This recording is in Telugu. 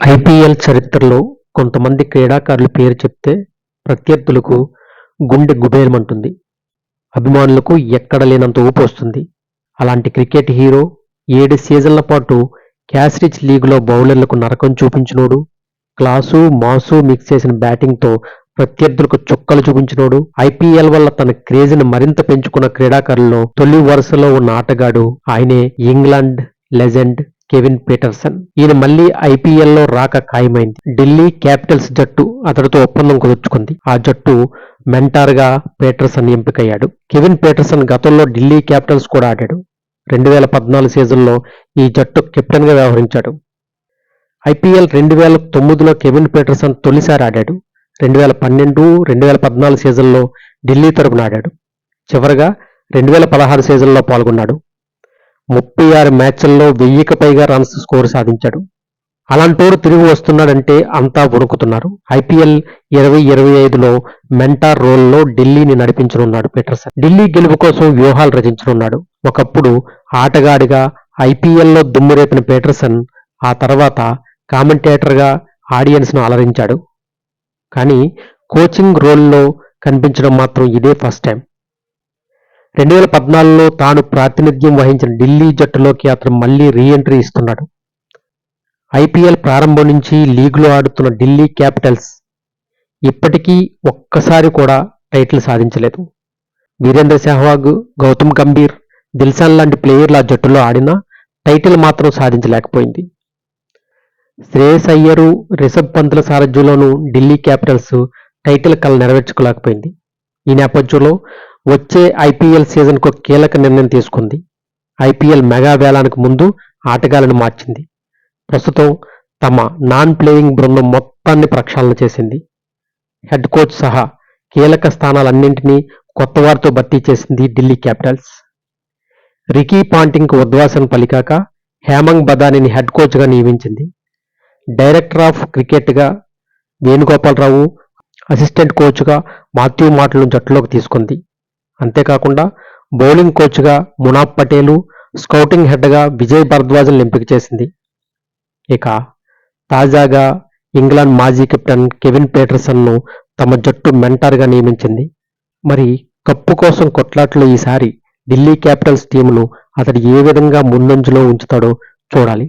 ఐపీఎల్ చరిత్రలో కొంతమంది క్రీడాకారుల పేరు చెప్తే ప్రత్యర్థులకు గుండె గుబేరమంటుంది. అభిమానులకు ఎక్కడ లేనంత ఊపు వస్తుంది. అలాంటి క్రికెట్ హీరో ఏడు సీజన్ల పాటు క్యాష్ రిచ్ లీగ్లో బౌలర్లకు నరకం చూపించినోడు క్లాసు మాసు మిక్స్ చేసిన బ్యాటింగ్తో ప్రత్యర్థులకు చుక్కలు చూపించినోడు ఐపీఎల్ వల్ల తన క్రేజ్ని మరింత పెంచుకున్న క్రీడాకారుల్లో తొలి వరుసలో ఉన్న ఆటగాడు ఆయనే ఇంగ్లాండ్ లెజెండ్ కెవిన్ పీటర్సన్. ఈయన మళ్ళీ ఐపీఎల్లో రాక ఖాయమైంది. ఢిల్లీ క్యాపిటల్స్ జట్టు అతడితో ఒప్పందం కుదుర్చుకుంది. ఆ జట్టు మెంటార్గా పీటర్సన్ ఎంపికయ్యాడు. కెవిన్ పీటర్సన్ గతంలో ఢిల్లీ క్యాపిటల్స్ కూడా ఆడాడు. రెండు వేల పద్నాలుగు సీజన్లో ఈ జట్టు కెప్టెన్గా వ్యవహరించాడు. ఐపీఎల్ రెండు వేల తొమ్మిదిలో కెవిన్ పీటర్సన్ తొలిసారి ఆడాడు. రెండు వేల పన్నెండు రెండు వేల పద్నాలుగు సీజన్లో ఢిల్లీ తరపున ఆడాడు. చివరగా రెండు వేల పదహారు సీజన్లో పాల్గొన్నాడు. ముప్పై ఆరు మ్యాచ్ల్లో వెయ్యికి పైగా రన్స్ స్కోర్ సాధించాడు. అలాంటోడు తిరిగి వస్తున్నాడంటే అంతా వణుకుతున్నారు. ఐపీఎల్ ఇరవై ఇరవై ఐదులో మెంటార్ రోల్లో ఢిల్లీని నడిపించనున్నాడు పీటర్సన్. ఢిల్లీ గెలుపు కోసం వ్యూహాలు రచించనున్నాడు. ఒకప్పుడు ఆటగాడిగా ఐపీఎల్లో దుమ్మురేపిన పీటర్సన్ ఆ తర్వాత కామెంటేటర్గా ఆడియన్స్ను అలరించాడు. కానీ కోచింగ్ రోల్లో కనిపించడం మాత్రం ఇదే ఫస్ట్ టైం రెండు వేల పద్నాలుగులో తాను ప్రాతినిధ్యం వహించిన ఢిల్లీ జట్టులోకి అతను మళ్ళీ రీ ఎంట్రీ ఇస్తున్నాడు ఐపీఎల్ ప్రారంభం నుంచి లీగ్లో ఆడుతున్న ఢిల్లీ క్యాపిటల్స్ ఇప్పటికీ ఒక్కసారి కూడా టైటిల్ సాధించలేదు. వీరేంద్ర సెహ్వాగ్ గౌతమ్ గంభీర్ దిల్సాన్ లాంటి ప్లేయర్లు ఆ జట్టులో ఆడినా టైటిల్ మాత్రం సాధించలేకపోయింది. శ్రేయస్ అయ్యరు రిషబ్ పంతుల సారథ్యంలోనూ ఢిల్లీ క్యాపిటల్స్ టైటిల్ కల నెరవేర్చుకోలేకపోయింది. ఈ నేపథ్యంలో వచ్చే ఐపీఎల్ సీజన్కు కీలక నిర్ణయం తీసుకుంది. ఐపీఎల్ మెగా వేలానికి ముందు ఆటగాళ్ళను మార్చింది. ప్రస్తుతం తమ నాన్ ప్లేయింగ్ బృందం మొత్తాన్ని ప్రక్షాళన చేసింది. హెడ్ కోచ్ సహా కీలక స్థానాలన్నింటినీ కొత్త వారితో భర్తీ చేసింది ఢిల్లీ క్యాపిటల్స్. రికీ పాంటింగ్కు ఉద్వాసన పలికాక హేమంగ్ బదానిని హెడ్ కోచ్గా నియమించింది. డైరెక్టర్ ఆఫ్ క్రికెట్గా వేణుగోపాలరావు అసిస్టెంట్ కోచ్గా మాథ్యూ మాటలను జట్టులోకి తీసుకుంది. అంతేకాకుండా బౌలింగ్ కోచ్గా మునాబ్ పటేలు స్కౌటింగ్ హెడ్గా విజయ్ భరద్వాజ్ను ఎంపిక చేసింది. ఇక తాజాగా ఇంగ్లాండ్ మాజీ కెప్టెన్ కెవిన్ పీటర్సన్ను తమ జట్టు మెంటార్గా నియమించింది. మరి కప్పు కోసం కొట్లాట్లో ఈసారి ఢిల్లీ క్యాపిటల్స్ టీమును అతడు ఏ విధంగా ముందంజలో ఉంచుతాడో చూడాలి.